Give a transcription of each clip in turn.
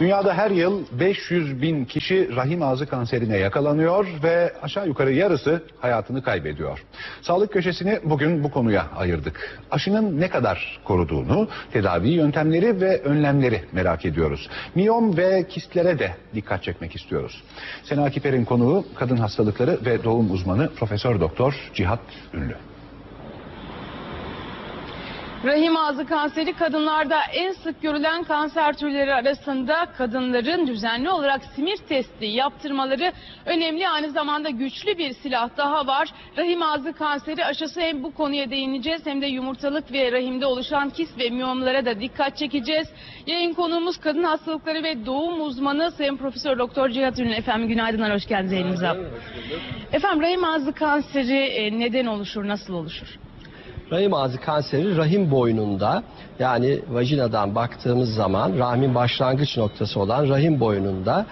Dünyada her yıl 500 bin kişi rahim ağzı kanserine yakalanıyor ve aşağı yukarı yarısı hayatını kaybediyor. Sağlık köşesini bugün bu konuya ayırdık. Aşının ne kadar koruduğunu, tedavi yöntemleri ve önlemleri merak ediyoruz. Miyom ve kistlere de dikkat çekmek istiyoruz. Sena Kiper'in konuğu kadın hastalıkları ve doğum uzmanı Profesör Doktor Cihat Ünlü. Rahim ağzı kanseri kadınlarda en sık görülen kanser türleri arasında kadınların düzenli olarak simir testi yaptırmaları önemli. Aynı zamanda güçlü bir silah daha var. Rahim ağzı kanseri aşısı hem bu konuya değineceğiz hem de yumurtalık ve rahimde oluşan kist ve miyomlara da dikkat çekeceğiz. Yayın konuğumuz kadın hastalıkları ve doğum uzmanı Sayın Profesör Doktor Cihat Ünlü. Efendim günaydınlar, hoş geldiniz yayınımıza. Efendim rahim ağzı kanseri e, neden oluşur, nasıl oluşur? Rahim ağzı kanseri rahim boynunda yani vajinadan baktığımız zaman rahmin başlangıç noktası olan rahim boynunda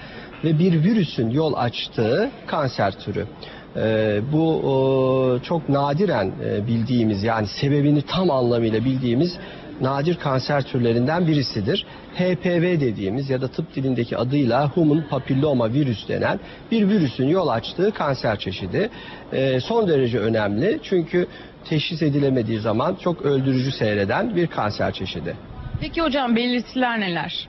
ve bir virüsün yol açtığı kanser türü. Ee, bu o, çok nadiren e, bildiğimiz yani sebebini tam anlamıyla bildiğimiz nadir kanser türlerinden birisidir. HPV dediğimiz ya da tıp dilindeki adıyla Human Papilloma virüs denen bir virüsün yol açtığı kanser çeşidi. Ee, son derece önemli çünkü teşhis edilemediği zaman çok öldürücü seyreden bir kanser çeşidi. Peki hocam belirtiler neler?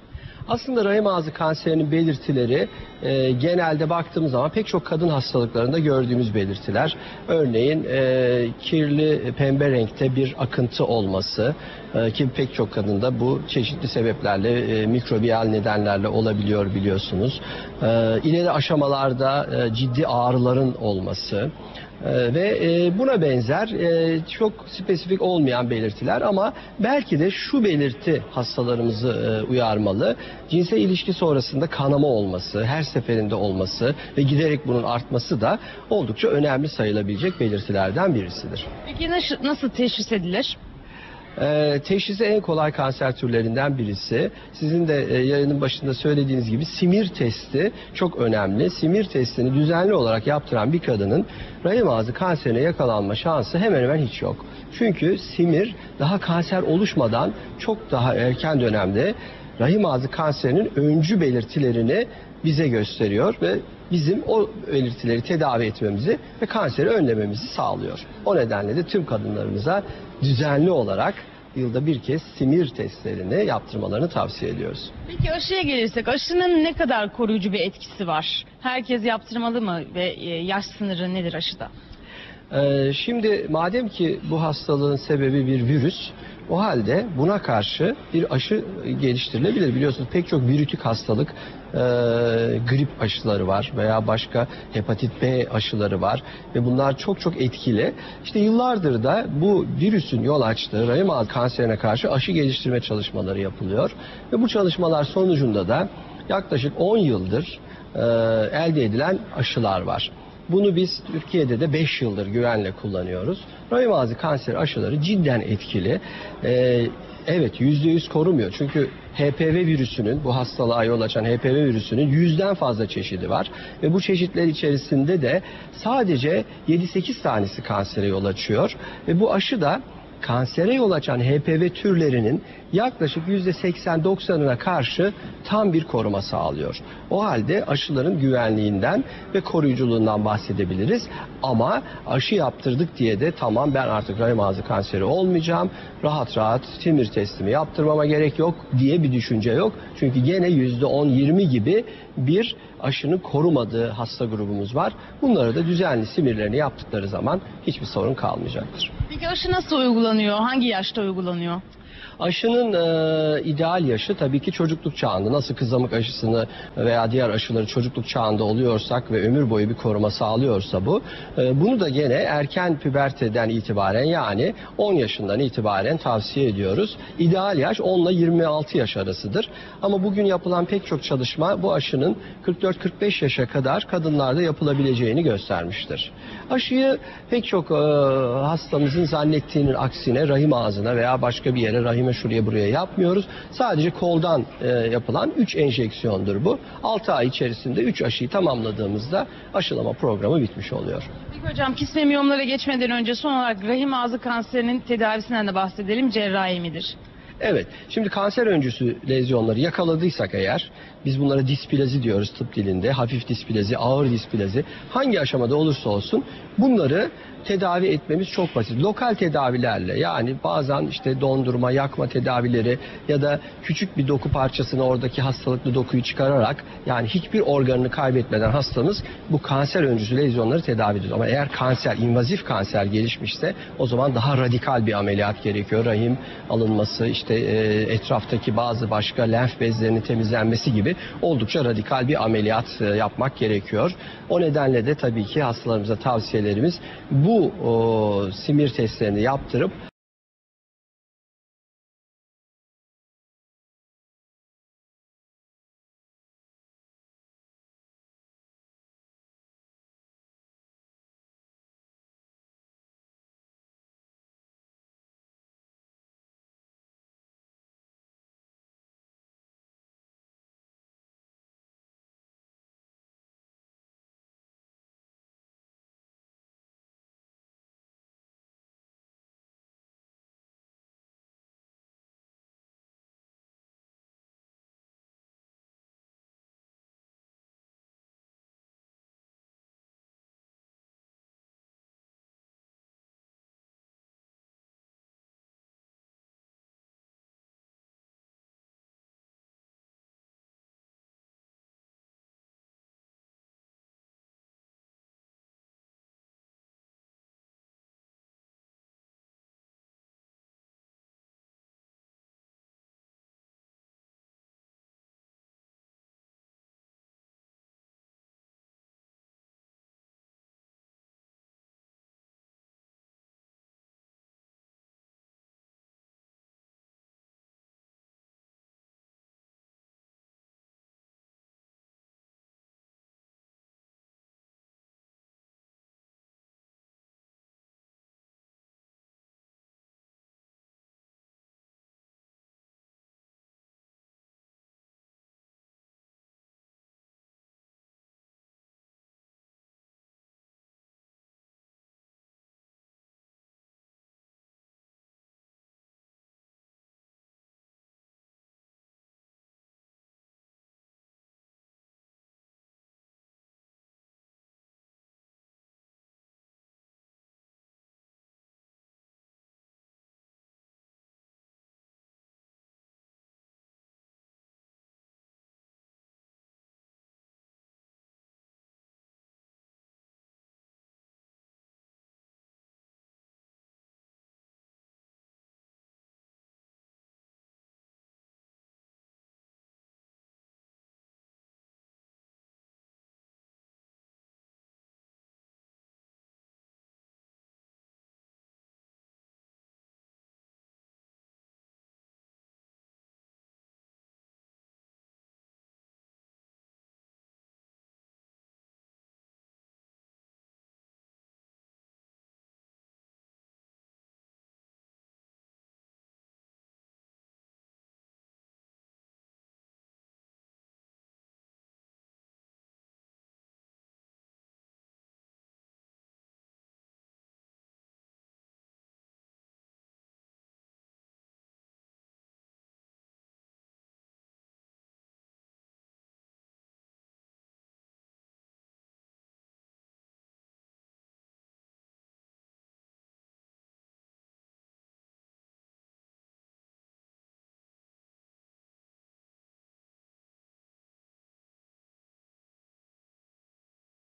Aslında rahim ağzı kanserinin belirtileri e, genelde baktığımız zaman pek çok kadın hastalıklarında gördüğümüz belirtiler. Örneğin e, kirli pembe renkte bir akıntı olması e, ki pek çok kadında bu çeşitli sebeplerle e, mikrobiyal nedenlerle olabiliyor biliyorsunuz. E, ileri aşamalarda e, ciddi ağrıların olması. Ee, ve e, buna benzer e, çok spesifik olmayan belirtiler ama belki de şu belirti hastalarımızı e, uyarmalı. Cinsel ilişki sonrasında kanama olması, her seferinde olması ve giderek bunun artması da oldukça önemli sayılabilecek belirtilerden birisidir. Peki nasıl, teşhis edilir? Ee, teşhisi en kolay kanser türlerinden birisi. Sizin de e, yayının başında söylediğiniz gibi simir testi çok önemli. Simir testini düzenli olarak yaptıran bir kadının rahim ağzı kanserine yakalanma şansı hemen hemen hiç yok. Çünkü simir daha kanser oluşmadan çok daha erken dönemde rahim ağzı kanserinin öncü belirtilerini bize gösteriyor ve bizim o belirtileri tedavi etmemizi ve kanseri önlememizi sağlıyor. O nedenle de tüm kadınlarımıza düzenli olarak yılda bir kez simir testlerini yaptırmalarını tavsiye ediyoruz. Peki aşıya gelirsek aşının ne kadar koruyucu bir etkisi var? Herkes yaptırmalı mı ve e, yaş sınırı nedir aşıda? Ee, şimdi madem ki bu hastalığın sebebi bir virüs, o halde buna karşı bir aşı geliştirilebilir. Biliyorsunuz pek çok virütik hastalık, e, grip aşıları var veya başka hepatit B aşıları var ve bunlar çok çok etkili. İşte yıllardır da bu virüsün yol açtığı rahim ağzı kanserine karşı aşı geliştirme çalışmaları yapılıyor ve bu çalışmalar sonucunda da yaklaşık 10 yıldır e, elde edilen aşılar var. Bunu biz Türkiye'de de 5 yıldır güvenle kullanıyoruz. Rahim kanser aşıları cidden etkili. Ee, evet %100 korumuyor. Çünkü HPV virüsünün, bu hastalığa yol açan HPV virüsünün yüzden fazla çeşidi var. Ve bu çeşitler içerisinde de sadece 7-8 tanesi kansere yol açıyor. Ve bu aşı da kansere yol açan HPV türlerinin yaklaşık %80-90'ına karşı tam bir koruma sağlıyor. O halde aşıların güvenliğinden ve koruyuculuğundan bahsedebiliriz. Ama aşı yaptırdık diye de tamam ben artık rahim ağzı kanseri olmayacağım, rahat rahat timir testimi yaptırmama gerek yok diye bir düşünce yok. Çünkü gene %10-20 gibi bir aşının korumadığı hasta grubumuz var. Bunlara da düzenli simirlerini yaptıkları zaman hiçbir sorun kalmayacaktır. Peki aşı nasıl uygulanıyor? Hangi yaşta uygulanıyor? Aşının e, ideal yaşı tabii ki çocukluk çağında. Nasıl kızamık aşısını veya diğer aşıları çocukluk çağında oluyorsak ve ömür boyu bir koruma sağlıyorsa bu. e, bunu da gene erken püberteden itibaren yani 10 yaşından itibaren tavsiye ediyoruz. İdeal yaş 10 ile 26 yaş arasıdır. Ama bugün yapılan pek çok çalışma bu aşının 44-45 yaşa kadar kadınlarda yapılabileceğini göstermiştir. Aşıyı pek çok e, hastamızın zannettiğinin aksine rahim ağzına veya başka bir yere rahime şuraya buraya yapmıyoruz. Sadece koldan e, yapılan 3 enjeksiyondur bu. 6 ay içerisinde 3 aşıyı tamamladığımızda aşılama programı bitmiş oluyor. Peki hocam kist ve miyomlara geçmeden önce son olarak rahim ağzı kanserinin tedavisinden de bahsedelim. Cerrahi midir? Evet. Şimdi kanser öncüsü lezyonları yakaladıysak eğer biz bunlara displazi diyoruz tıp dilinde. Hafif displazi, ağır displazi. Hangi aşamada olursa olsun bunları tedavi etmemiz çok basit. Lokal tedavilerle yani bazen işte dondurma, yakma tedavileri ya da küçük bir doku parçasını oradaki hastalıklı dokuyu çıkararak yani hiçbir organını kaybetmeden hastamız bu kanser öncüsü lezyonları tedavi ediyor. Ama eğer kanser, invazif kanser gelişmişse o zaman daha radikal bir ameliyat gerekiyor. Rahim alınması, işte e, etraftaki bazı başka lenf bezlerinin temizlenmesi gibi oldukça radikal bir ameliyat e, yapmak gerekiyor. O nedenle de tabii ki hastalarımıza tavsiyelerimiz bu simir testlerini yaptırıp